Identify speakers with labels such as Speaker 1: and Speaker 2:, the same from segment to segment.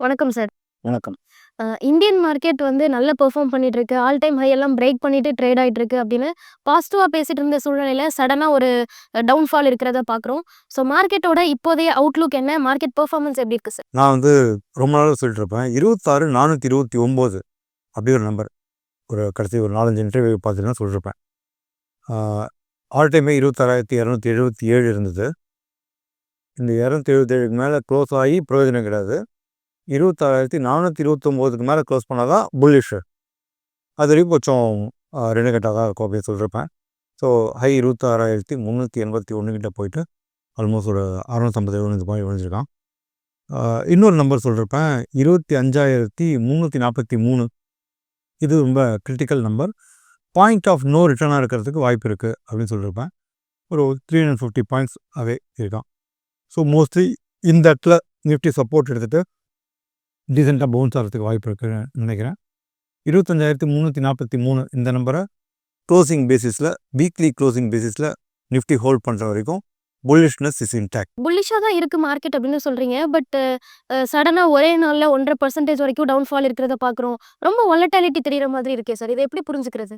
Speaker 1: வணக்கம் சார்.
Speaker 2: வணக்கம்.
Speaker 1: Indian market வந்து நல்லா பெர்ஃபார்ம் பண்ணிட்டு இருக்கு. ஆல் டைம் ஹை எல்லாம் பிரேக் பண்ணிட்டு ட்ரேட் ஆயிட்டு இருக்கு அப்படின்னு பாசிட்டிவா பேசிட்டு இருந்த சூழ்நிலையில சடனா ஒரு டவுன்ஃபால் இருக்கிறத பார்க்குறோம். ஸோ மார்க்கெட்டோட இப்போதைய அவுட்லுக் என்ன? மார்க்கெட் பெர்ஃபார்மன்ஸ் எப்படி இருக்கு சார்?
Speaker 2: நான் வந்து ரொம்ப நாளா சொல்லிட்டு இருப்பேன். 26,429 அப்படி ஒரு நம்பர். ஒரு கடைசி ஒரு 4, 5 இன்டர்வியூ பார்த்தீங்கன்னா சொல்லியிருப்பேன். ஆல் டைமே 26,277 இருந்தது. இந்த 277க்கு மேல க்ளோஸ் ஆகி பிரயோஜனம் கிடையாது. இருபத்தாறாயிரத்தி நானூற்றி இருபத்தொம்போதுக்கு மேலே க்ளோஸ் பண்ணால் தான் புல்லிஷு அது வரைக்கும் கொஞ்சம் ரெண்டுகட்டாக தான் இருக்கும் அப்படின்னு சொல்லியிருப்பேன் ஸோ ஹை இருபத்தாறாயிரத்தி முந்நூற்றி எண்பத்தி ஒன்றுக்கிட்ட போயிட்டு ஆல்மோஸ்ட் ஒரு அறுநூற்றம்பது எழுபது மாதிரி விழுந்திருக்கான். இன்னொரு நம்பர் சொல்லியிருப்பேன் இருபத்தி அஞ்சாயிரத்தி முந்நூற்றி நாற்பத்தி மூணு. இது ரொம்ப critical number point of no ரிட்டர்னாக இருக்கிறதுக்கு வாய்ப்பு இருக்குது அப்படின்னு சொல்லியிருப்பேன் ஒரு three hundred fifty points away இருக்கான். ஸோ மோஸ்ட்லி இந்த இடத்துல நிஃப்டி சப்போர்ட் எடுத்துகிட்டு டீசென்ட்டா பவுன்ஸ் ஆகுறதுக்கு வாய்ப்பு இருக்குன்னு நினைக்கிறேன். 25,343 இந்த நம்பர க்ளோசிங் பேசிஸ்ல வீக்லி க்ளோசிங் பேசிஸ்ல நிஃப்டி ஹோல்ட் பண்ற வரைக்கும் புல்லிஷ்னஸ் இஸ் இன்டாக்ட்.
Speaker 1: புல்லிஷா தான் இருக்கு மார்க்கெட் அப்படின்னு சொல்றீங்க. பட் அ சடனா ஒரே நாள்ல 1.5% வரைக்கும் டவுன்ஃபால் இருக்கிறத பார்க்குறோம். ரொம்ப வாலட்டாலிட்டி தெரியிற மாதிரி இருக்கே சார். இத எப்படி புரிஞ்சுக்கிறது?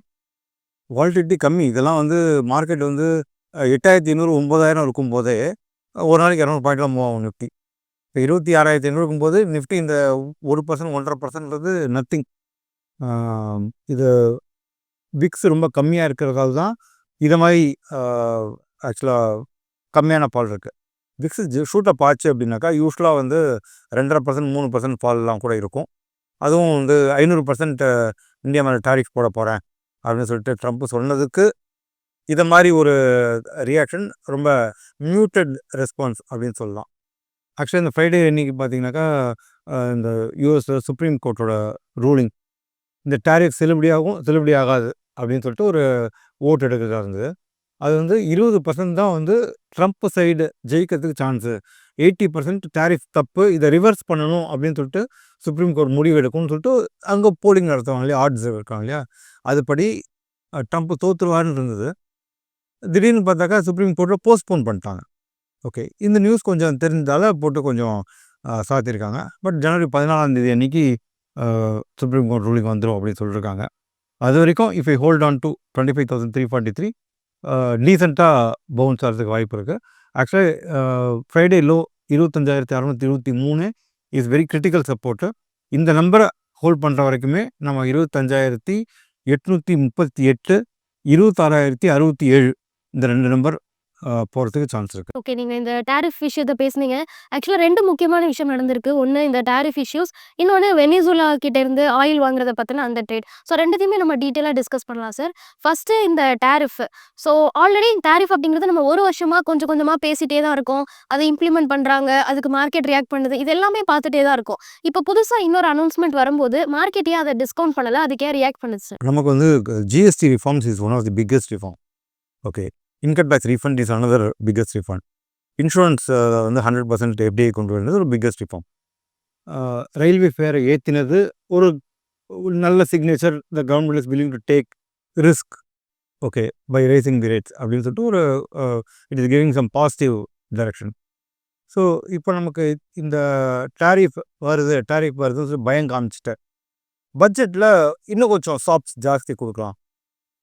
Speaker 2: வாலட்டிலிட்டி கம்மி. இதெல்லாம் வந்து மார்க்கெட் வந்து அ 8,800, 9,000 இருக்கும்போதே ஒரு நாளைக்கு 200 பாயிண்ட்லாம் மூவ் ஆகும் நிஃப்டி. இப்போ இருபத்தி ஆறாயிரத்தி ஐநூறுக்கும் போது நிஃப்டி இந்த 1%, 1.5%ன்றது நத்திங். இது விக்ஸ் ரொம்ப கம்மியாக இருக்கிறதால தான் இதை மாதிரி ஆக்சுவலாக கம்மியான பால் இருக்குது விக்ஸ் ஜ ஷூட் ஆச்சு அப்படின்னாக்கா யூஸ்வலாக வந்து ரெண்டரை பர்சன்ட் மூணு பர்சன்ட் பால்லாம் கூட இருக்கும். அதுவும் வந்து 500% இந்தியா மேலே டாரிஃப் போட போகிறேன் அப்படின்னு சொல்லிட்டு ட்ரம்ப் சொன்னதுக்கு இதை மாதிரி ஒரு ரியாக்ஷன் ரொம்ப மியூட்டட் ரெஸ்பான்ஸ் அப்படின்னு சொல்லலாம். ஆக்சுவலாக இந்த ஃப்ரைடே இன்னைக்கு பார்த்தீங்கன்னாக்கா, இந்த யூஎஸ் சுப்ரீம் கோர்ட்டோட ரூலிங். இந்த டேரிஃப் செல்லுபடியாகும், செல்லுபடி ஆகாது அப்படின்னு சொல்லிட்டு ஒரு வோட் எடுக்கிறதா இருந்தது. அது வந்து 20% தான் வந்து ட்ரம்ப் சைடு ஜெயிக்கிறதுக்கு சான்ஸு. எயிட்டி பர்சன்ட் டேரிஃப் தப்பு. இதை ரிவர்ஸ் பண்ணணும் அப்படின்னு சொல்லிட்டு சுப்ரீம் கோர்ட் முடிவு எடுக்கும்னு சொல்லிட்டு அங்கே போலிங் நடத்துவாங்க இல்லையா? ஆட்ஸ் இருக்காங்க இல்லையா? அதுபடி ட்ரம்ப் தோத்துருவாருன்னு இருந்தது. திடீர்னு பார்த்தாக்கா சுப்ரீம் கோர்ட்டில் போஸ்ட்போன் பண்ணிட்டாங்க. ஓகே இந்த நியூஸ் கொஞ்சம் தெரிஞ்சதால் போட்டு கொஞ்சம் சாத்திருக்காங்க. பட் ஜனவரி பதினாலாம் தேதி அன்றைக்கி சுப்ரீம் கோர்ட் ரூலிங் வந்துடும் அப்படின்னு சொல்லியிருக்காங்க அது வரைக்கும் if I hold on to twenty five thousand three forty three டீசெண்டாக பவுன்ஸ் ஆகிறதுக்கு வாய்ப்பு இருக்குது ஆக்சுவலி ஃப்ரைடே லோ இருபத்தஞ்சாயிரத்தி அறநூற்றி இருபத்தி மூணு இஸ் வெரி கிரிட்டிக்கல் சப்போர்ட்டு இந்த நம்பரை ஹோல்ட் பண்ணுற வரைக்குமே நம்ம இருபத்தஞ்சாயிரத்தி எட்நூற்றி முப்பத்தி எட்டு இருபத்தாறாயிரத்தி அறுபத்தி ஏழு இந்த ரெண்டு நம்பர் அ போறதுக்கு சான்ஸ் இருக்கு.
Speaker 1: ஓகே. நீங்க இந்த டாரிஃப் விஷயத்த பேசுனீங்க. ஆக்சுவலா 2 முக்கியமான விஷயம் நடந்திருக்கு. ஒண்ணு இந்த டாரிஃப் இஷ்யூஸ். இன்னொன்னு வெனிசுலா கிட்ட இருந்து ஆயில் வாங்குறத பத்தின அந்த ட்ரேட். ஸோ 2த்தையுமே நம்ம டீட்டெயிலா டிஸ்கஸ் பண்ணலாம் சார். ஃபர்ஸ்ட்டு இந்த டாரிஃப். ஸோ ஆல்ரெடி டாரிஃப் அப்படிங்கிறது நம்ம ஒரு வருஷமா கொஞ்சம் கொஞ்சமா பேசிட்டே தான் இருக்கோம். அத இம்ப்ளிமெண்ட் பண்றாங்க. அதுக்கு மார்க்கெட் ரியாக்ட் பண்ணுது. இது எல்லாமே பார்த்துட்டே தான் இருக்கோம். இப்ப புதுசா இன்னொரு அனௌன்ஸ்மென்ட் வரும்போது மார்க்கெட் ஏன் அத டிஸ்கவுண்ட் பண்ணல? அதுக்கு ரியாக்ட் பண்ணுது சார்?
Speaker 2: நமக்கு வந்து GST reforms is one of the biggest reform. Okay. Income tax refund is another biggest refund insurance வந்து ஹண்ட்ரட் பர்சன்ட் எப்படியே கொண்டு வருது ஒரு பிக்கஸ்ட் ரிஃபார்ம். ரயில்வே ஃபேரை ஏற்றினது ஒரு ஒரு நல்ல signature the government is willing to take risk. Okay. By raising the rates அப்படின்னு சொல்லிட்டு ஒரு it is giving some positive direction. So இப்போ நமக்கு இந்த டாரிஃப் வருது, டேரிஃப் வருதுன்னு சொல்லி பயம் காமிச்சிட்டேன் பட்ஜெட்டில் இன்னும் கொஞ்சம் சாப்ஸ் ஜாஸ்தி கொடுக்கலாம்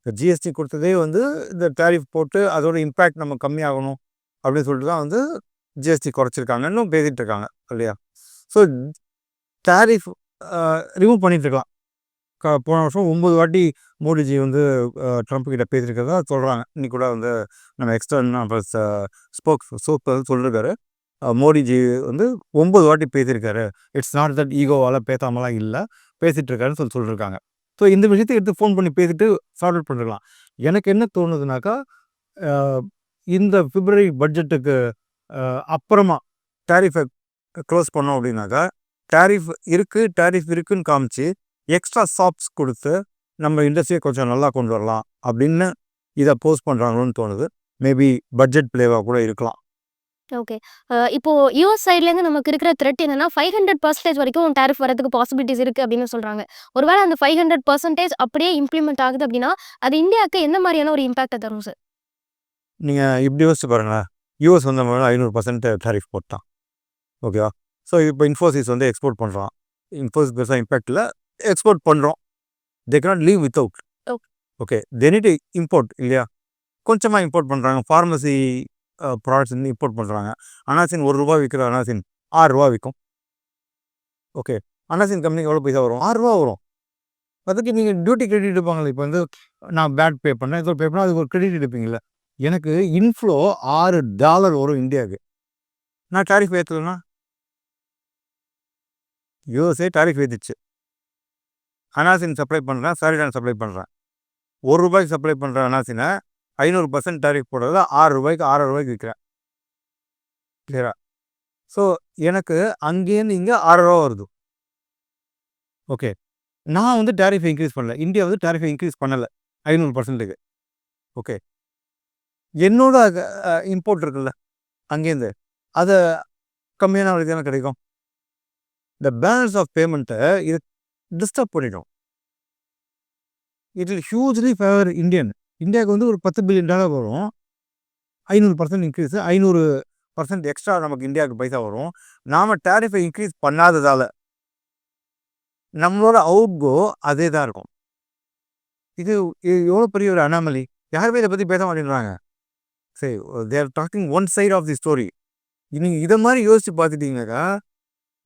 Speaker 2: இந்த ஜிஎஸ்டி கொடுத்ததே வந்து இந்த டேரிஃப் போட்டு அதோட இம்பேக்ட் நம்ம கம்மியாகணும் அப்படின்னு சொல்லிட்டு தான் வந்து ஜிஎஸ்டி குறைச்சிருக்காங்கன்னு பேசிகிட்டு இருக்காங்க இல்லையா? ஸோ டாரிஃப் ரிமூவ் பண்ணிகிட்டு இருக்கலாம். க போன வருஷம் ஒம்பது வாட்டி மோடிஜி வந்து ட்ரம்ப் கிட்ட பேசியிருக்கிறதா சொல்கிறாங்க இன்னைக்கு கூட வந்து நம்ம எக்ஸ்டர்னல் ஸ்போக்ஸ் ஸ்போக் சொல்லியிருக்காரு. மோடிஜி வந்து ஒம்பது வாட்டி பேசியிருக்காரு. இட்ஸ் நாட் தட் ஈகோவால் பேசாமலாம் இல்லை பேசிகிட்டு இருக்காருன்னு சொல்லி சொல்லியிருக்காங்க. ஸோ இந்த விஷயத்தை எடுத்து ஃபோன் பண்ணி பேசிட்டு சார்ட் அவுட் பண்ணிருக்கலாம். எனக்கு என்ன தோணுதுனாக்கா, இந்த பிப்ரவரி பட்ஜெட்டுக்கு அப்புறமா டேரிஃபை க்ளோஸ் பண்ணோம் அப்படின்னாக்கா, டேரிஃப் இருக்குது டேரிஃப் இருக்குன்னு காமிச்சு, எக்ஸ்ட்ரா சாப்ஸ் கொடுத்து நம்ம இண்டஸ்ட்ரியை கொஞ்சம் நல்லா கொண்டு வரலாம் அப்படின்னு இதை போஸ்ட் பண்ணுறாங்களோன்னு தோணுது. மேபி பட்ஜெட் பிளேவாக கூட இருக்கலாம்.
Speaker 1: ஓகே. அ இப்போ யுஎஸ் சைட்லேருந்து நமக்கு இருக்கிற த்ரெட் என்னன்னா 500% வரைக்கும் டாரிஃப் வரதுக்கு பாசிபிலிட்டீஸ் இருக்கு அப்படின்னு சொல்றாங்க. ஒருவேள அந்த 500% அப்படியே இம்ப்ளிமெண்ட் ஆகுது அப்படின்னா, அது இந்தியாவுக்கு என்ன மாரியான ஒரு இம்பாக்ட்ட தரும் சார்?
Speaker 2: நீங்க இப்படி யோசிச்சு பாருங்களேன். யுஎஸ் வந்து நம்ம மேல 500% டாரிஃப் போட்டான். ஓகேவா? ஸோ இப்போ இன்ஃபோசிஸ் வந்து எக்ஸ்போர்ட் பண்ணுறான் இன்ஃபோசிஸ் பெருசாக இம்பேக்ட் இல்லை எக்ஸ்போர்ட் பண்ணுறோம் they cannot leave without
Speaker 1: Okay.
Speaker 2: Okay they need import இல்லையா கொஞ்சமாக இம்போர்ட் பண்ணுறாங்க ஃபார்மசி ப்ராடக்ட்ஸ் வந்து இம்போர்ட் பண்ணுறாங்க அனாசின் ஒரு ரூபா விற்கிற அனாசின் ஆறு ரூபா விற்கும் ஓகே அனாசின் கம்பெனிக்கு எவ்வளோ பைசா வரும்? ஆறு ரூபா வரும். அதுக்கு நீங்கள் டியூட்டி கிரெடிட் எடுப்பாங்களே இப்போ வந்து நான் பேட் பே பண்ணேன் ஏதோ பே பண்ணால் அதுக்கு ஒரு கிரெடிட் எடுப்பீங்களா எனக்கு இன்ஃப்ளோ ஆறு டாலர் வரும் இந்தியாவுக்கு. நான் டாரிஃப் ஏற்றலைன்னா யூஎஸ்ஏ டாரிஃப் ஏற்றிச்சு அனாசின் சப்ளை பண்ணுறேன் சாரிடான் சப்ளை பண்ணுறேன் ஒரு ரூபாய்க்கு சப்ளை பண்ணுற அனாசினை ஐநூறு பர்சன்ட் டாரிஃப் போடுறது ஆறு ரூபாய்க்கு ஆறு ரூபாய்க்கு விற்கிறேன் கிளியரா ஸோ எனக்கு அங்கேருந்து இங்கே ஆறு ரூபா வருது. ஓகே நான் வந்து டேரிஃப் இன்க்ரீஸ் பண்ணல. இந்தியா வந்து டேரிஃப் இன்க்ரீஸ் பண்ணலை. ஐநூறு பர்சன்ட்டுக்கு ஓகே என்னோட இம்போர்ட் இருக்குல்ல அங்கேருந்து அதை கம்மியான விலைக்கு தானே கிடைக்கும். இந்த பேலன்ஸ் ஆஃப் பேமெண்ட்டை இது டிஸ்டர்ப் பண்ணிடும். It will hugely favour Indian இந்தியாவுக்கு வந்து ஒரு பத்து பில்லியன் டாலர் வரும். ஐநூறு பர்சன்ட் இன்க்ரீஸ் ஐநூறு பர்சன்ட் எக்ஸ்ட்ரா நமக்கு இந்தியாவுக்கு பைசா வரும். நாம் டேரிஃபை இன்க்ரீஸ் பண்ணாததால் நம்மளோட அவுட் கோ அதே தான் இருக்கும். இது எவ்வளோ பெரிய ஒரு அனாமலி யாருமே இதை பற்றி பேச மாட்டேங்கிறாங்க. சரி they're talking one side of the story நீங்கள் இதை மாதிரி யோசித்து பார்த்துட்டீங்கன்னாக்கா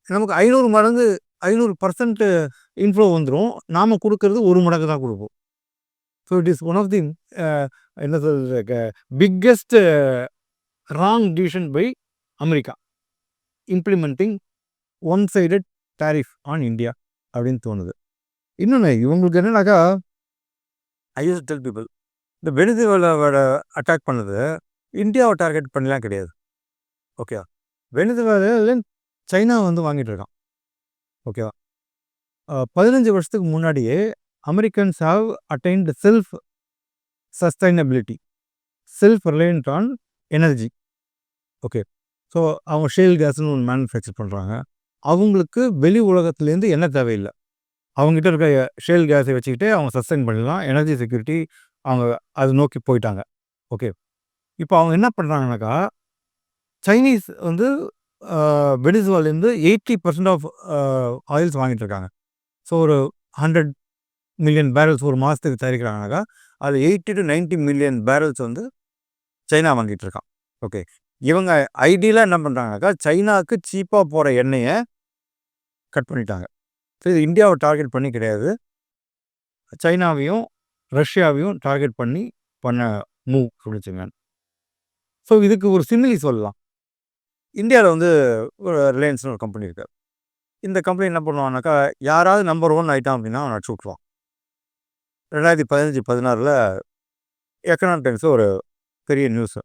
Speaker 2: நமக்கு ஐநூறு மடங்கு ஐநூறு பர்சன்ட் இன்ஃப்ளோ வந்துடும் நாம் கொடுக்கறது ஒரு மடங்கு தான் கொடுப்போம். So it is one of the என்ன சொல்றது biggest wrong decision by America implementing one sided tariff on India அப்படின்னு தோணுது. இன்னொன்று இவங்களுக்கு என்னன்னாக்கா ஐஎஸ் டெல் பீப்புள் இந்த வெனிசுவேலாவோட அட்டாக் பண்ணது இந்தியாவை டார்கெட் பண்ணலாம் கிடையாது. ஓகேவா வெனிசுவேல சைனா வந்து வாங்கிட்டு இருக்கான். ஓகேவா பதினஞ்சு வருஷத்துக்கு முன்னாடியே Americans have attained self sustainability self reliant on energy okay so அவங்க ஷேல் கேஸ்னு ஒன்று மேனுஃபேக்சர் பண்ணுறாங்க அவங்களுக்கு வெளி உலகத்துலேருந்து என்ன தேவையில்லை. அவங்ககிட்ட இருக்க ஷேல் கேஸை வச்சுக்கிட்டே அவங்க சஸ்டைன் பண்ணிடலாம். எனர்ஜி செக்யூரிட்டி அவங்க அது நோக்கி போயிட்டாங்க. ஓகே இப்போ அவங்க என்ன பண்ணுறாங்கனாக்கா சைனீஸ் வந்து வெனிசுவாலேருந்து எயிட்டி பர்சன்ட் ஆஃப் ஆயில்ஸ் வாங்கிட்டு இருக்காங்க. ஸோ ஒரு ஹண்ட்ரட் மில்லியன் பேரல்ஸ் ஒரு மாதத்துக்கு தயாரிக்கிறாங்கனாக்கா அது eighty to ninety million barrels வந்து சைனா வாங்கிட்டு இருக்கான் ஓகே இவங்க ஐடியலாக என்ன பண்ணுறாங்கனாக்கா சைனாவுக்கு சீப்பாக போகிற எண்ணெயை கட் பண்ணிட்டாங்க. ஸோ இது இந்தியாவை டார்கெட் பண்ணி கிடையாது. சைனாவையும் ரஷ்யாவையும் டார்கெட் பண்ணி பண்ண மூவ் சொல்லிச்சுங்க ஸோ இதுக்கு ஒரு சிமிலி சொல்லலாம். இந்தியாவில் வந்து ஒரு ரிலையன்ஸ்னு ஒரு கம்பெனி இருக்குது இந்த கம்பெனி என்ன பண்ணுவாங்கனாக்கா யாராவது நம்பர் ஒன் ஆயிட்டான் அப்படின்னா அவனை அடிச்சு விட்ருவான் ரெண்டாயிரத்தி பதினஞ்சு பதினாறில் எக்கனாமிக் டைம்ஸ் ஒரு பெரிய news.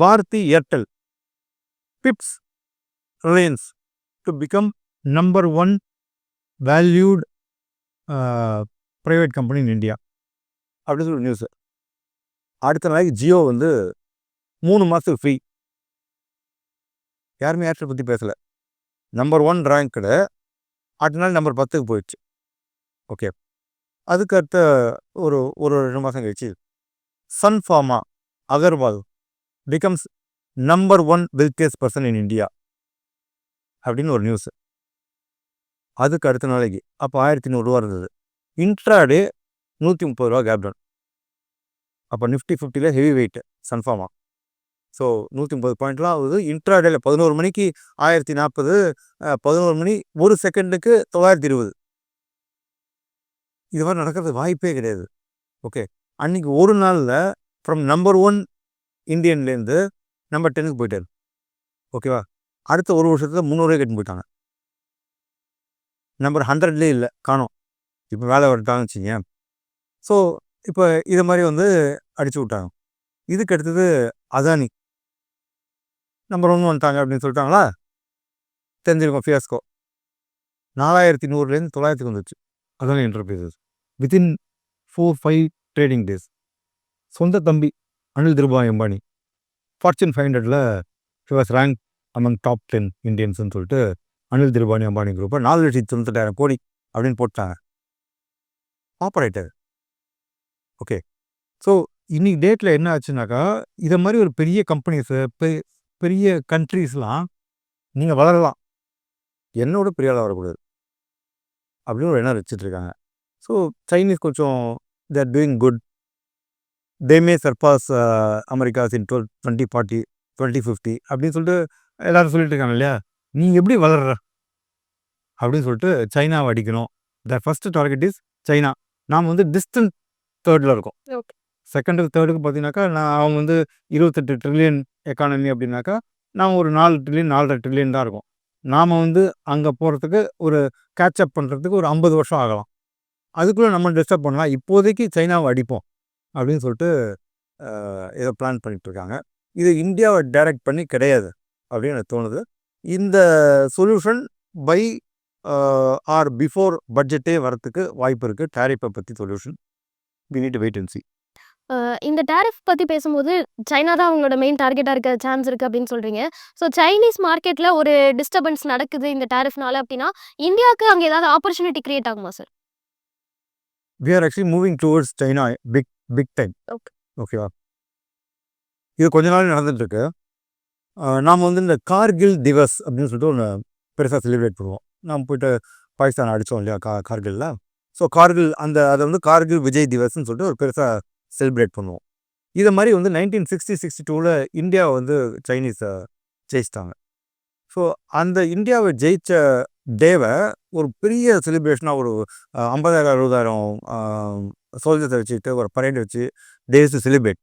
Speaker 2: Bharti Airtel pips Reliance to become number one valued private company in India அப்படின்னு சொல்லி நியூஸு. அடுத்த நாளைக்கு ஜியோ வந்து மூணு மாதத்துக்கு ஃப்ரீ. யாருமே ஏர்டெல் பற்றி பேசலை. நம்பர் ஒன் ரேங்க்டு அடுத்த நாள் நம்பர் பத்துக்கு போயிடுச்சு. ஓகே. அதுக்கு அடுத்த ஒரு ஒரு ரெண்டு மாதம் கழிச்சு Sun Pharma Agarwal becomes number one wealthiest person in India அப்படின்னு ஒரு நியூஸ் அதுக்கு அடுத்த நாளைக்கு அப்போ ஆயிரத்தி நூறுரூவா இருந்தது. இன்ட்ராடே நூற்றி முப்பது ரூபா கேப் டவுன் அப்போ நிஃப்டி ஃபிஃப்டியில் heavy weight Sun Pharma so நூற்றி முப்பது பாயிண்ட்லாம் ஆகுது. இன்ட்ராடேல பதினோரு மணிக்கு ஆயிரத்தி நாற்பது பதினோரு மணி ஒரு செகண்டுக்கு தொள்ளாயிரத்தி இருபது. இது மாதிரி நடக்கிறது வாய்ப்பே கிடையாது. ஓகே. அன்னைக்கு ஒரு நாளில் ஃப்ரம் நம்பர் ஒன் இந்தியன்லேருந்து நம்பர் டென்னுக்கு போயிட்டார். ஓகேவா? அடுத்த ஒரு வருஷத்தில் முந்நூறுவா கட்டின்னு போயிட்டாங்க. நம்பர் ஹண்ட்ரட்லேயே இல்லை காணும். இப்போ வேலை வரட்டாங்கன்னு வச்சுங்க ஸோ இப்போ இதை மாதிரி வந்து அடிச்சு விட்டாங்க. இதுக்கு அடுத்தது அதானி. நம்பர் ஒன் வந்துட்டாங்க அப்படின்னு சொல்லிட்டாங்களா? தெரிஞ்சிருக்கோம் ஃபியாஸ்கோ நாலாயிரத்தி நூறுலேருந்து தொள்ளாயிரத்துக்கு வந்துச்சு Adani Enterprises within four five trading days சொந்த தம்பி அனில் திருபாய் அம்பானி ஃபார்ச்சூன் ஃபைவ் ஹண்ட்ரடில் was rank among top ten இண்டியன்ஸ்னு சொல்லிட்டு அனில் திருபானி அம்பானி குரூப்பை நாலு லட்சத்தி தொண்ணூத்தெட்டாயிரம் கோடி அப்படின்னு போட்டாங்க. ஆப்பரேட்டர் ஓகே ஸோ இன்னைக்கு டேட்டில் என்ன ஆச்சுனாக்கா இதை மாதிரி ஒரு பெரிய கம்பெனிஸு பெரிய கண்ட்ரீஸ்லாம் நீங்கள் வளரலாம். என்னோட பெரிய ஆளாக வரக்கூடாது. அப்படின்னு ஒரு எண்ணம் வச்சுட்டு இருக்காங்க. ஸோ சைனீஸ் கொஞ்சம் they're doing good they may surpass America's in twelve twenty forty twenty fifty அப்படின்னு சொல்லிட்டு எல்லாரும் சொல்லிட்டு இருக்காங்க இல்லையா? நீ எப்படி வளர்ற? அப்படின்னு சொல்லிட்டு சைனாவை அடிக்கணும். The first target is China நாம் வந்து டிஸ்டன்ட் தேர்டில் இருக்கோம். செகண்டுக்கு தேர்டுக்கு பார்த்தீங்கன்னாக்கா நான் அவங்க வந்து இருபத்தெட்டு ட்ரில்லியன் எக்கானமி அப்படின்னாக்கா நாம் ஒரு நாலு ட்ரில்லியன் நாலரை ட்ரில்லியன் தான் இருக்கும். நாம் வந்து அங்கே போகிறதுக்கு ஒரு கேட்சப் பண்ணுறதுக்கு ஒரு ஐம்பது வருஷம் ஆகலாம். அதுக்குள்ளே நம்ம டிஸ்டர்ப் பண்ணலாம். இப்போதைக்கு சைனாவை அடிப்போம் அப்படின்னு சொல்லிட்டு இதை பிளான் பண்ணிட்டு இருக்காங்க. இது இந்தியாவை டைரக்ட் பண்ணி கிடையாது அப்படின்னு எனக்கு தோணுது. இந்த சொல்யூஷன் பை ஆர் பிஃபோர் பட்ஜெட்டே வரத்துக்கு வாய்ப்பு இருக்குது டேரிஃபை பற்றி solution we need wait and see
Speaker 1: இந்த டேரிஃப் பற்றி பேசும்போது சைனா தான் அவங்களோட மெயின் டார்கெட்டாக இருக்க சான்ஸ் இருக்குது அப்படின்னு சொல்கிறீங்க ஸோ சைனீஸ் மார்க்கெட்டில் ஒரு டிஸ்டர்பன்ஸ் நடக்குது இந்த டேரிஃப்னால அப்படின்னா இந்தியாவுக்கு அங்கே ஏதாவது ஆப்பர்ச்சுனிட்டி க்ரியேட் ஆகுமா sir
Speaker 2: we are actually moving towards China big big time. ஓகேவா இது கொஞ்ச நாள் நடந்துட்டு இருக்கு அஹ் நாம் வந்து இந்த கார்கில் திவஸ் அப்படின்னு சொல்லிட்டு ஒன்று பெருசாக செலிப்ரேட் பண்ணுவோம். நாம் போயிட்டு பாகிஸ்தான் அடித்தோம் இல்லையா கா கார்கில்ல. ஸோ கார்கில் அந்த அதை வந்து கார்கில் விஜய் திவஸ்ன்னு சொல்லிட்டு ஒரு பெருசாக செலிப்ரேட் பண்ணுவோம். இதை மாதிரி வந்து நைன்டீன் சிக்ஸ்டி சிக்ஸ்டி டூவில் இந்தியாவை வந்து சைனீஸை ஜெயிச்சிட்டாங்க. ஸோ அந்த இந்தியாவை ஜெயிச்ச டேவை ஒரு பெரிய செலிப்ரேஷனாக ஒரு ஐம்பதாயிரம் அறுபதாயிரம் சோல்ஜர்ஸை வச்சுட்டு ஒரு பரேட் வச்சு டேஸ் செலிப்ரேட்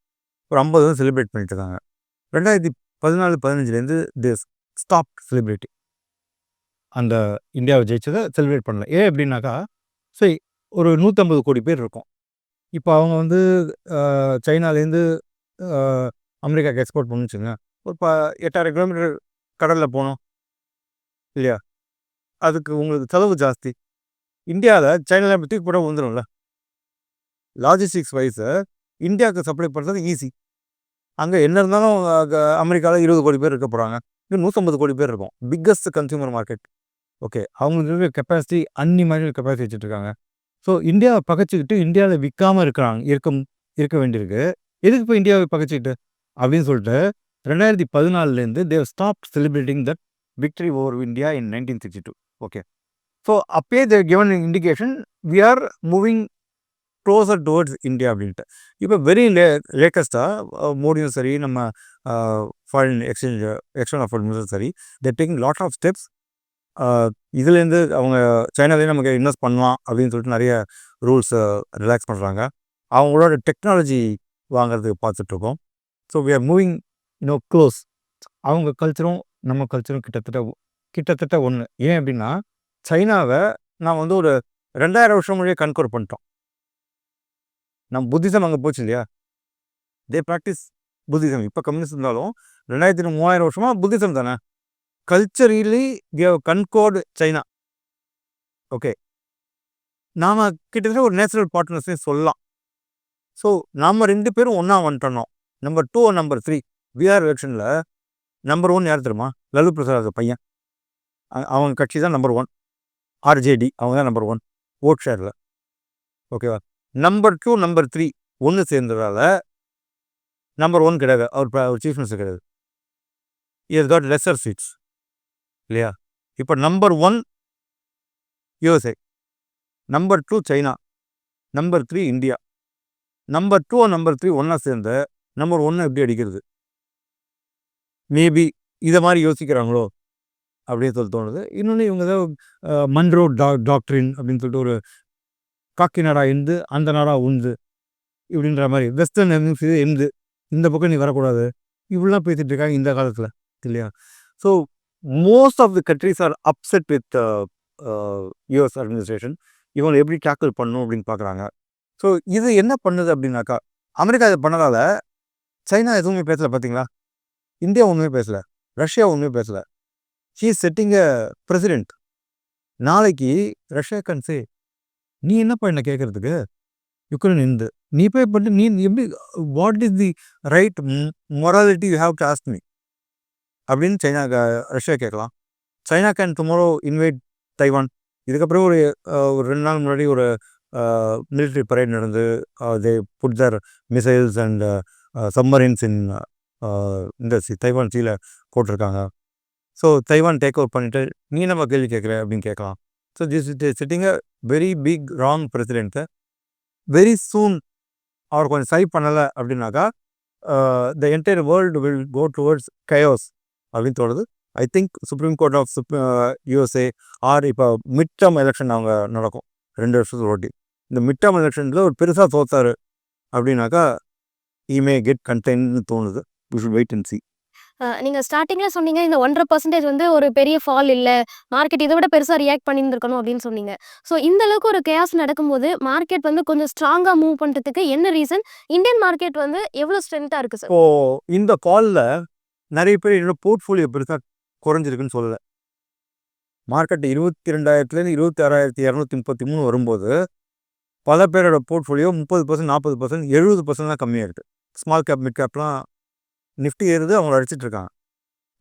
Speaker 2: ஒரு ஐம்பது வருஷம் செலிப்ரேட் பண்ணிட்டு இருக்காங்க ரெண்டாயிரத்தி பதினாலு பதினஞ்சுலேருந்து டேஸ் ஸ்டாப் செலிப்ரேட்டி அந்த இந்தியாவை ஜெயிச்சதை செலிப்ரேட் பண்ணல. ஏன் அப்படின்னாக்கா சரி ஒரு நூற்றம்பது கோடி பேர் இருக்கும். இப்போ அவங்க வந்து சைனாலேருந்து அமெரிக்காவுக்கு எக்ஸ்போர்ட் பண்ணுச்சுங்க ஒரு ப எட்டாயிரம் கிலோமீட்டர் கடலில் போனோம். இல்லையா? அதுக்கு உங்களுக்கு செலவு ஜாஸ்தி. இந்தியாவில் சைனாவில் தூக்கி போட வந்துடும்ல லாஜிஸ்டிக்ஸ் வைஸை இந்தியாவுக்கு சப்ளை பண்ணுறது ஈஸி அங்கே என்ன இருந்தாலும் அமெரிக்காவில் இருபது கோடி பேர் இருக்க போகிறாங்க இன்னும் நூற்றம்பது கோடி பேர் இருக்கும். பிக்கஸ்ட் கன்சியூமர் மார்க்கெட் ஓகே அவங்களுக்கு கெப்பாசிட்டி அன்னி மாதிரி கெப்பாசிட்டி வச்சுட்ருக்காங்க. ஸோ இந்தியாவை பகைச்சிக்கிட்டு இந்தியாவில் விற்காமல் இருக்கிறாங்க இருக்க இருக்க வேண்டியிருக்கு. எதுக்கு இப்போ இந்தியாவை பகைச்சிக்கிட்டு? அப்படின்னு சொல்லிட்டு ரெண்டாயிரத்தி பதினாலுலேருந்து they stop celebrating that victory over India in nineteen sixty two okay so அப்பயே the given indication we are moving closer towards India அப்படின்ட்டு. இப்போ வெரி லே லேட்டஸ்ட்டாக மோடியும் சரி நம்ம ஃபாரின் எக்ஸ்சேஞ்ச் எக்ஸ்டர்னல் அஃபேர் சரி they taking lot of steps இதுலேருந்து அவங்க சைனாலேயே நமக்கு இன்வெஸ்ட் பண்ணலாம் அப்படின்னு சொல்லிட்டு நிறைய ரூல்ஸை ரிலாக்ஸ் பண்ணுறாங்க அவங்களோட டெக்னாலஜி வாங்குறதுக்கு பார்த்துட்ருக்கோம். ஸோ வி ஆர் மூவிங் இன்னோ க்ளோஸ் அவங்க கல்ச்சரும் நம்ம கல்ச்சரும் கிட்டத்தட்ட கிட்டத்தட்ட ஒன்று ஏன் அப்படின்னா சைனாவை நான் வந்து ஒரு ரெண்டாயிரம் வருஷம் முன்னாடியே கன்கோர் பண்ணிட்டோம். நம்ம புத்திசம் அங்கே போச்சு இல்லையா? They practise Buddhism. இப்போ கம்யூனிஸ்ட் இருந்தாலும் ரெண்டாயிரத்தி மூவாயிரம் வருஷமாக புத்திசம் தானே? Culturally gave concord China okay நாம் கிட்டத்தட்ட ஒரு நேச்சுரல் பார்ட்னர்ஸையும் சொல்லலாம். ஸோ நாம் ரெண்டு பேரும் ஒன்றா வந்துட்டோம். Number two number three BR எலெக்ஷனில் நம்பர் ஒன் யார் தெரியுமா? லலு பிரசாத் பையன். அவங்க கட்சி தான் நம்பர் ஒன் ஆர்ஜேடி அவங்க தான் நம்பர் ஒன் ஓட் ஷேரில் ஓகேவா நம்பர் டூ நம்பர் த்ரீ ஒன்று சேர்ந்ததால நம்பர் ஒன் கிடையாது. அவர் அவர் சீஃப் மினிஸ்டர் கிடையாது. இஸ் காட் லெஸர் சீட்ஸ் இல்லையா? இப்போ number one USA number two China number three India number two number three ஒன்றா சேர்ந்த நம்பர் ஒன்று எப்படி அடிக்கிறது? மேபி இதை மாதிரி யோசிக்கிறாங்களோ? அப்படின்னு சொல்லி தோணுது. இன்னொன்று இவங்க ஏதோ மன்ரோ டா டாக்டரின் அப்படின்னு சொல்லிட்டு ஒரு காக்கி நாடா இந்து அந்த நாடா உந்து இப்படின்ற மாதிரி. வெஸ்டர்ன் இது இருந்து இந்த பக்கம் நீ வரக்கூடாது. இப்படிலாம் பேசிகிட்டு இருக்காங்க இந்த காலத்தில் இல்லையா? So most of the countries are upset with US administration இவங்களை எப்படி டேக்கிள் பண்ணணும் அப்படின்னு பார்க்குறாங்க ஸோ இது என்ன பண்ணுது அப்படின்னாக்கா அமெரிக்கா இதை பண்ணதால் சைனா எதுவுமே பேசலை பார்த்தீங்களா இந்தியா ஒன்றுமே பேசலை. ரஷ்யா ஒன்றுமே பேசலை. ஷீ செட்டிங் அ பிரசிடென்ட் நாளைக்கு ரஷ்யா கன்சே நீ என்னப்பா என்ன கேட்கறதுக்கு யுக்ரைன் இந்து நீ போய் பண்ணிட்டு நீ எப்படி what is the right morality you have to ask me அப்படின்னு சைனா க- ரஷ்யா கேட்கலாம். China can tomorrow invite Taiwan இதுக்கப்புறம் ஒரு ஒரு ரெண்டு நாள் முன்னாடி ஒரு மிலிட்ரி பரேட் நடந்து they put their missiles and submarines in இந்த சி தைவான் சீல போட்டிருக்காங்க. ஸோ தைவான் டேக் ஓவர் பண்ணிட்டு நீ நம்ம கேள்வி கேட்குற? அப்படின்னு கேட்கலாம். So this it sitting a very big wrong president very soon அவர் கொஞ்சம் சரி பண்ணலை அப்படின்னாக்கா the entire world will go towards chaos அப்படின்னு தோணுது. I think supreme court of sub USA are இப்போ மிட் டேர்ம் எலெக்ஷன் அவங்க நடக்கும். ரெண்டு வருஷத்துக்கு ஓட்டி இந்த மிட் டேர்ம் எலெக்ஷனில் ஒரு பெருசாக தோத்தாரு அப்படின்னாக்கா இமே கெட் கண்டெயின்னு தோணுது. We should wait and see
Speaker 1: நீங்கள் ஸ்டார்டிங்கில் சொன்னீங்க இந்த ஒன்றரை பர்சன்டேஜ் வந்து ஒரு பெரிய ஃபால் இல்லை மார்க்கெட் இதை விட பெருசாக ரியாக்ட் பண்ணியிருந்துருக்கணும் அப்படின்னு சொன்னீங்க. ஸோ இந்த அளவுக்கு ஒரு கேஸ் நடக்கும்போது மார்க்கெட் வந்து கொஞ்சம் ஸ்ட்ராங்காக மூவ் பண்ணுறதுக்கு என்ன ரீசன் இந்தியன் மார்க்கெட் வந்து எவ்வளோ ஸ்ட்ரென்த்தாக இருக்குது சார்
Speaker 2: ஓ இந்த காலில் நிறைய பேர் என்னோட போர்ட்ஃபோலியோ பெருசாக குறைஞ்சிருக்குன்னு சொல்லலை. மார்க்கெட் இருபத்தி ரெண்டாயிரத்துலேருந்து இருபத்தி ஆறாயிரத்தி இரநூத்தி முப்பத்தி மூணு வரும்போது பல பேரோட போர்ட்ஃபோலியோ முப்பது பர்சன்ட் நாற்பது பர்சன்ட் எழுபது பர்சன்ட் தான் கம்மியாக இருக்குது ஸ்மால் கேப் மிட் கேப்லாம் நிஃப்டி ஏறுது அவங்கள அடிச்சிட்டு இருக்காங்க.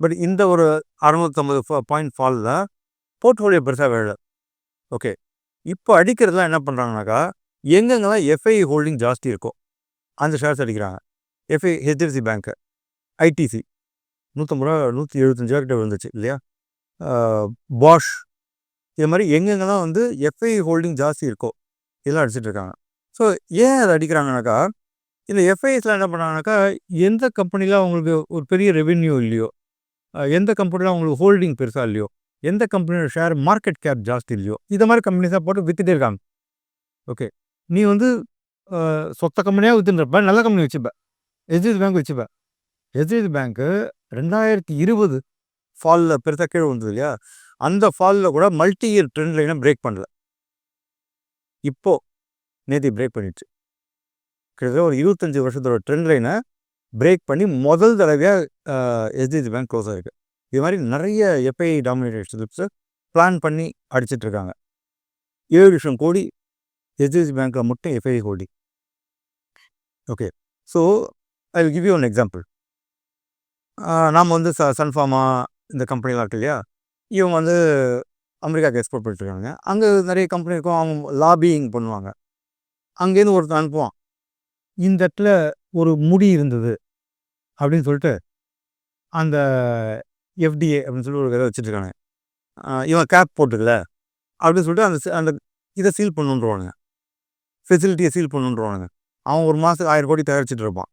Speaker 2: பட் இந்த ஒரு அறுநூத்தம்பது பாயிண்ட் ஃபாலில் போர்ட்ஃபோலியோ பெருசாக வேலை ஓகே. இப்போ அடிக்கிறதுலாம் என்ன பண்ணுறாங்கனாக்கா எங்கெங்கெல்லாம் எஃப்ஐ ஹோல்டிங் ஜாஸ்தி இருக்கோ அந்த ஷேர்ஸ் அடிக்கிறாங்க. எஃப்ஐ ஹெச்டிஎஃப்சி பேங்க்கு ஐடிசி நூற்றம்பது ரூபா நூற்றி எழுபத்தஞ்சு ரூபா கிட்ட விழுந்துச்சு இல்லையா? பாஷ் இது மாதிரி எங்கெங்கெல்லாம் வந்து எஃப்ஐ ஹோல்டிங் ஜாஸ்தி இருக்கோ இதெல்லாம் அடிச்சிட்டு இருக்காங்க. ஸோ ஏன் அதை அடிக்கிறாங்கனாக்கா இந்த எஃப்ஐஎஸ்லாம் என்ன பண்ணாங்கனாக்கா எந்த கம்பெனியில் அவங்களுக்கு ஒரு பெரிய ரெவென்யூ இல்லையோ எந்த கம்பெனியில் அவங்களுக்கு ஹோல்டிங் பெருசாக இல்லையோ எந்த கம்பெனியோட ஷேர் மார்க்கெட் கேப் ஜாஸ்தி இல்லையோ இதை மாதிரி கம்பெனிஸாக போட்டு வித்துட்டே இருக்காங்க. ஓகே. நீ வந்து சொத்த கம்பெனியாக விற்றுன்றப்ப நல்ல கம்பெனி வச்சுப்ப. ஹெச்டிஎஃப்சி பேங்க் வச்சுப்ப. ஹெச்டிஎஃப்சி பேங்க்கு ரெண்டாயிரத்தி இருபது ஃபாலில் பெருசாக கீழே வந்தது இல்லையா? அந்த ஃபாலில் கூட மல்டி இயர் ட்ரெண்ட் லைனாக பிரேக் பண்ணல. இப்போது நேற்று பிரேக் பண்ணிடுச்சு. கிட்டத்தட்ட ஒரு இருபத்தஞ்சி வருஷத்தோட ட்ரெண்ட் லைனை பிரேக் பண்ணி முதல் தடவையாக எஸ்டிஜி பேங்க் க்ளோஸ் ஆகிருக்கு இது மாதிரி நிறைய எஃப்ஐ டாமினேட்டட் ஸ்லிப்ஸு பிளான் பண்ணி அடிச்சிட்ருக்காங்க ஏழு லட்சம் கோடி ஹெச்டிஎஃப்சி பேங்க்கில் மட்டும் FI crore okay so I will give you one example நாம் வந்து ச சன்ஃபார்மா இந்த கம்பெனிலாம் இருக்கு இல்லையா? இவங்க வந்து அமெரிக்காவுக்கு எக்ஸ்போர்ட் பண்ணிட்டுருக்காங்க அங்கே நிறைய கம்பெனி இருக்கும். அவங்க லாபியிங் பண்ணுவாங்க. அங்கேருந்து ஒருத்தன் அனுப்புவான். இந்த இடத்துல ஒரு முடி இருந்தது அப்படின்னு சொல்லிட்டு அந்த எஃப்டிஏ அப்படின்னு சொல்லி ஒரு இதை வச்சுட்ருக்காங்க. இவன் கேப் போட்டுக்கல அப்படின்னு சொல்லிட்டு அந்த அந்த இதை சீல் பண்ணுன்றவானுங்க. ஃபெசிலிட்டியை சீல் பண்ணுன்றவானுங்க. அவன் ஒரு மாதத்துக்கு ஆயிரம் கோடி தயாரிச்சுட்டு இருப்பான்.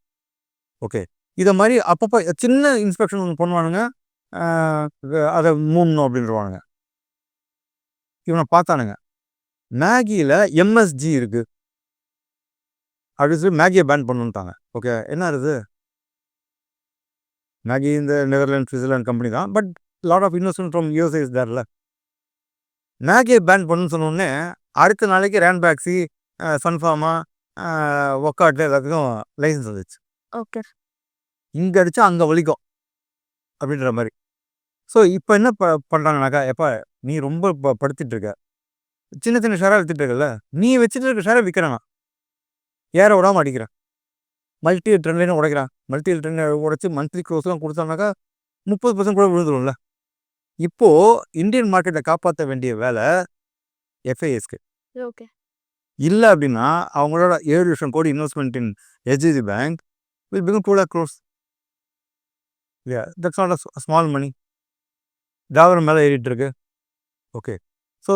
Speaker 2: ஓகே இதை மாதிரி அப்பப்போ சின்ன இன்ஸ்பெக்ஷன் ஒன்று பண்ணுவானுங்க. அதை மூணு அப்படின்றவானுங்க. இவனை பார்த்தானுங்க. மேகியில் எம்எஸ்ஜி இருக்குது அப்படின்னு சொல்லி மேகியை பேன் பண்ணுட்டாங்க ஓகே என்ன இது? மேகி இந்த நெதர்லாண்ட் சுவிட்சர்லாண்ட் கம்பெனி தான் but lot of investment from USA is தேர்ல மேகியை பேன் பண்ணுன்னு சொன்னோடனே அடுத்த நாளைக்கு ரேன்பேக்ஸி சன்ஃபார்மா ஒக்காட்டு எல்லாத்துக்கும் லைசன்ஸ் வந்துச்சு.
Speaker 1: ஓகே
Speaker 2: இங்கே அடிச்சா அங்கே வலிக்கும் அப்படின்ற மாதிரி. ஸோ இப்போ என்ன ப பண்ணுறாங்கனாக்கா எப்பா நீ ரொம்ப ப படுத்திட்டு இருக்க. சின்ன சின்ன ஷேராக வித்துட்டு இருக்கல நீ வச்சுட்டு இருக்க ஷேரை விற்கிறானா ஏற விடாம அடிக்கிறேன். மல்டி ட்ரெண்ட்லையும் உடைக்கிறான். மல்டி ட்ரெண்ட் உடைச்சி மந்த்லி க்ளோஸ்லாம் கொடுத்தானாக்கா முப்பது பர்சன்ட் கூட விழுந்துரும்ல. இப்போது இந்தியன் மார்க்கெட்டை காப்பாற்ற வேண்டிய வேலை எஃப்ஐஎஸ்க்கு
Speaker 1: ஓகே.
Speaker 2: இல்லை அப்படின்னா அவங்களோட ஏழு லட்சம் crore investment in HDFC bank will become two lakh crores இல்லையா that's not a small money dollar மேலே ஏறிட்டு இருக்கு. Okay so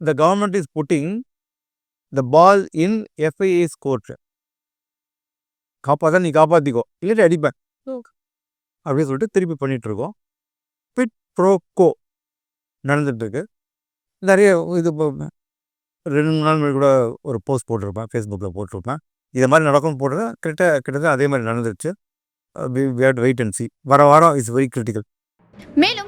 Speaker 2: the government is putting the ball in FIIs court காப்பாற்ற நீ காப்பாற்றிக்கோ இல்லாட்டி அடிப்பேன். அப்படின்னு சொல்லிட்டு திருப்பி பண்ணிட்டு இருக்கோம் பிட் ப்ரோ கோ நடந்துட்டு இருக்கு நிறைய இது இப்போ ரெண்டு மூணு நாள் முன்னாடி கூட ஒரு போஸ்ட் போட்டிருப்பேன். ஃபேஸ்புக்கில் போட்டிருப்பேன். இதை மாதிரி நடக்கும்னு போட்டுருந்தேன் கிட்ட கிட்டத்தட்ட அதே மாதிரி நடந்துருச்சு. வெயிட் அண்ட் சி வர வாரம் இஸ் வெரி கிரிட்டிக்கல்
Speaker 3: மேலும்